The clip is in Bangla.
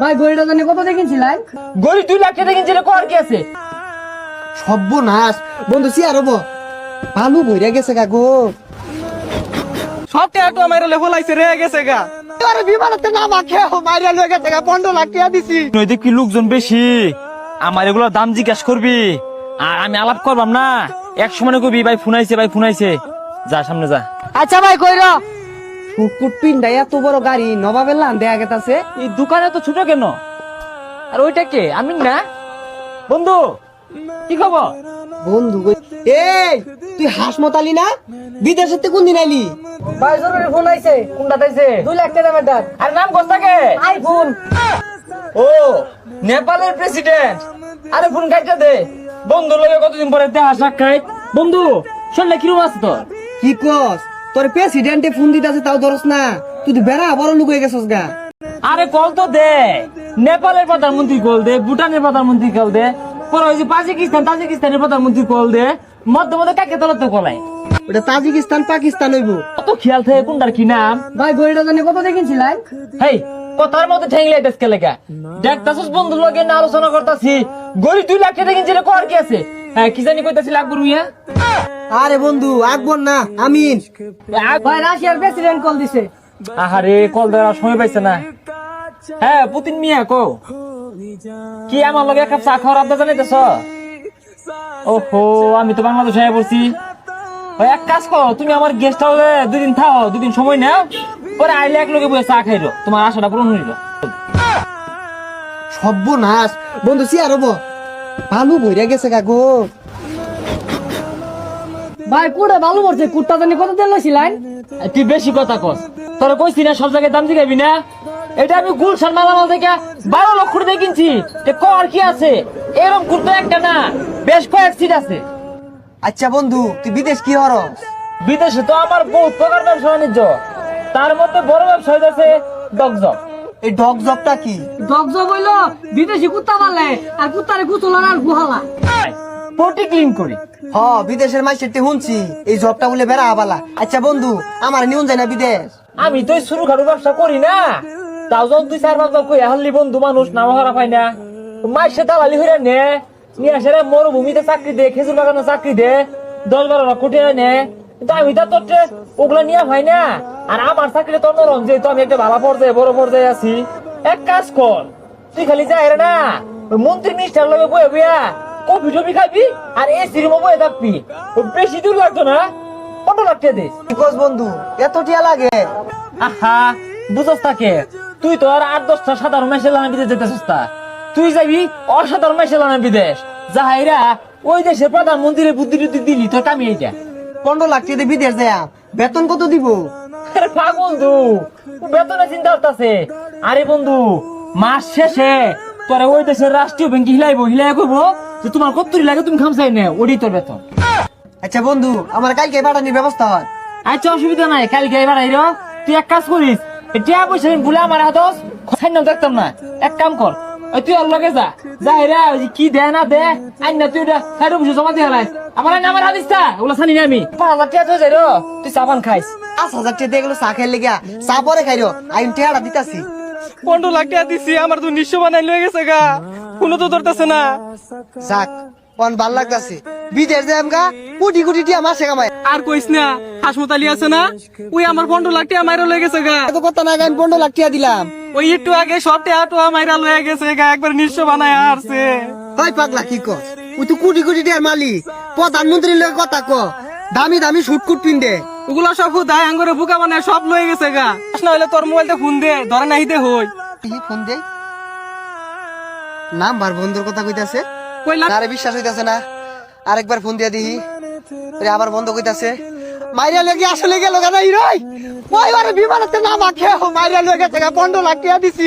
ভাই গড়িটা জানি কত দেখিনছিলেন গরি দুই লাখ টাকা কিনছিলে কর কি আছে? সর্বনাশ। বন্ধু সিয়ার হব। ভালো বইরা গেছে গা গো। সব টাকা আমার লেফলাইছে রে গেছে গা। আরে বিমানতে না মাখে মাইরা লয়ে গেছে গা পনেরো লাখ টাকা দিছি। নইতে কি লোকজন বেশি। আমার এগুলোর দাম জিজ্ঞাস করবি। আর আমি আলাপ করবাম না। এক সময় কবি ভাই ফোনাইছে ভাই ফোনাইছে যা সামনে যা। আচ্ছা ভাই কইর ফুটফুট পিন্ডা এত বড় গাড়ি নবাবের লান দেয়া গেতাছে। এই দোকানে তো ছোট কেন? আর ওইটা কে? আমি না? বন্ধু কি খবর? বন্ধু এই তুই হাসমতালি না? বিদেশের থেকে কোন দিন আইলি? ভাই জরুরি ফোন আইছে কোনটা তাইছে দুই লাখ টাকা দামের আর নাম কোথাকে আইফোন। ও নেপালের প্রেসিডেন্ট। আরে ফোন কাটটা দে। বন্ধু লগে কতদিন পরে দেখা সাক্ষাৎ? বন্ধু শুনলে কিরম আছে তোর? কি কস? তোর প্রেসিডেন্টে ফোন দিতেছে তাও ধরস না। তুই বেড়া বড় লুক হয়ে গেছস গা। আরে কল তো দে। নেপালের প্রধানমন্ত্রী কল দে ভুটানের প্রধানমন্ত্রী কল দে। পরে ওই যে পাকিস্তান তাজিকিস্তানের প্রধানমন্ত্রী কল দে। মধ্যে মধ্যে কাকে তোলা তো কলাই ওটা তাজিকিস্তান পাকিস্তান হইব। কত খেয়াল থাকে কোনটার কি নাম? ভাই গড়িটা জানি কত দেখিনছিলেন হেই কথার মধ্যে ঠেংলে দেশকে লেখা দেখতাছিস বন্ধু লগে না আলোচনা করতাছি। গরি দুই লাখ টাকা কিনছিলে কর কি আছে? হ্যাঁ কি জানি কইতাছি লাগবো রুইয়া আরে বন্ধু আকবর না আমিন। ভাই রাশিয়ার প্রেসিডেন্ট কল দিছে। আহারে কল দেওয়ার সময় পাইছে না। হ্যাঁ পুতিন মিয়া কো কি আমার লগে এক কাপ চা খাওয়ার আবদা জানাইতেছ? ওহো আমি তো বাংলাদেশে আয়া পড়ছি। ওই এক কাজ করো তুমি আমার গেস্ট হাউসে দুদিন থাও দুদিন সময় নাও। পরে আইলে এক লগে বসে চা খাইলো তোমার আশাটা পূরণ হইল। সর্বনাশ। বন্ধু সিয়ার হব। ভালো বইরা গেছে গো ভাই কুড়ে ভালো পড়ছে কুটটা জানি কত দিন লইছিলেন তুই বেশি কথা কস। তোরা কইছি না সব জায়গায় দাম জিগাবি না? এটা আমি গুলশান মালামাল থেকে বারো লক্ষ টাকা কিনছি। তে কর কি আছে? এরকম কুর্তা একটা না বেশ কয়েক সিট আছে। আচ্ছা বন্ধু তুই বিদেশ কি হর বিদেশে তো আমার বহুত প্রকার ব্যবসা বাণিজ্য। তার মধ্যে বড় ব্যবসা হইতেছে ডগজব এই ডগ জবটা কি? ডগ জব বইল বিদেশি কুত্তা মারলে আর কুত্তারে কুচলার আর গুহালা। পটি ক্লিন করি। হ বিদেশের মাইসের তে শুনছি। এই জবটা বলে বেড়া আবালা। আচ্ছা বন্ধু আমার নিউন যায় না বিদেশ। আমি তো শুরু খাটু ব্যবসা করি না। তাও যখন দুই চার পাঁচ কই হাল্লি বন্ধু মানুষ নাম হারা পাই না। মাইসে দালালি হইরা নে। নিয়ে আসে মরুভূমিতে চাকরি দে খেজুর বাগানে চাকরি দে। দশ বারো লাখ কোটি নে। কিন্তু আমি তো তোর টে ওগুলা নিয়ে না আর আমার চাকরি তোর নরম যেহেতু আমি একটা ভালো পর্যায়ে বড় পর্যায়ে আছি। এক কাজ কর তুই খালি যাই রে না মন্ত্রী মিনিস্টার লগে বয়ে বইয়া কফি টফি খাবি আর এসি রুমে বয়ে থাকবি। বেশি দূর লাগতো না কত লাখ দিস কি বন্ধু এত টিয়া লাগে। আহা বুঝস তাকে তুই তো আর আট দশটা সাধারণ লানা বিদেশ যেতে সস্তা তুই যাবি অসাধারণ লানা বিদেশ। যাহাইরা ওই দেশের প্রধানমন্ত্রীর বুদ্ধি টুদ্ধি দিলি তোর কামি এইটা। পনেরো লাখ টাকা দিয়ে বিদেশ যায় বেতন কত দিব? বন্ধু বেতনে চিন্তা করতেছে আরে বন্ধু মাস শেষে তোরা ওই দেশের রাষ্ট্রীয় ব্যাংকে হিলাইবো হিলাই করব যে তোমার কত্তরি লাগে তুমি খামসাই নে ওডি তোর বেতন। আচ্ছা বন্ধু আমার কালকে পাঠানোর ব্যবস্থা হয়। আচ্ছা অসুবিধা নাই কালকে আইরো তুই এক কাজ করিস টিয়া পয়সা আমি ভুলে আমার হাতস খাইন দেখতাম না। এক কাম কর তুই ওর লগে যা। যা হেরা কি দে না দে আইন না তুই ওটা সাইডে জমা দিয়ে আমার আমার হাদিস তা ওগুলো জানি না আমি। পাঁচ হাজার টিয়া তো যাই তুই চাপান খাইস। পাঁচ হাজার টাকা দিয়ে গেলো চা খাই লেগে চা পরে খাইরো। আইন টেহারা দিতাছি। পনেরো লাখ টাকা দিছি আমার তো নিঃস্ব বানাই লয়ে গেছে গা। কোনো তো ধরতেছে না। যাক অন ভালো লাগতাছে। বিদেশ যায় আমগা কোটি কোটি টিয়া মাসে কামাই আর কইস না হাসমতালি আছে না? ওই আমার পনেরো লাখ টাকা মাইরা লয়ে গেছে গা। এত কথা না আমি পনেরো লাখ টাকা দিলাম। ওই একটু আগে সব টাকা টোয়া মাইরা লয়ে গেছে গা একবার নিঃস্ব বানায় আসছে হয় পাগলা কি কস ওই তো কোটি কোটি টিয়ার মালিক। প্রধানমন্ত্রীর লগে কথা ক। দামি দামি সুটকুট পিন্দে। ওগুলো সব দায় আঙ্গরে বুকা বানায় সব লয়ে গেছে গা। না হলে তোর মোবাইলতে ফোন দে ধরে নাহিতে হই। এই ফোন দে। নাম্বার বন্ধুর কথা কইতাছে। কই লাখ আরে বিশ্বাস হইতাছে না। আরেকবার ফোন দিয়া দিহি। রে আবার বন্ধ কইতাছে। মাইরা লেগে আসলে গেল গানা হিরোই ওই আরে বিমানতে নাম আখে মাইরা লেগে থেকে পনেরো লাখ টাকা দিছি।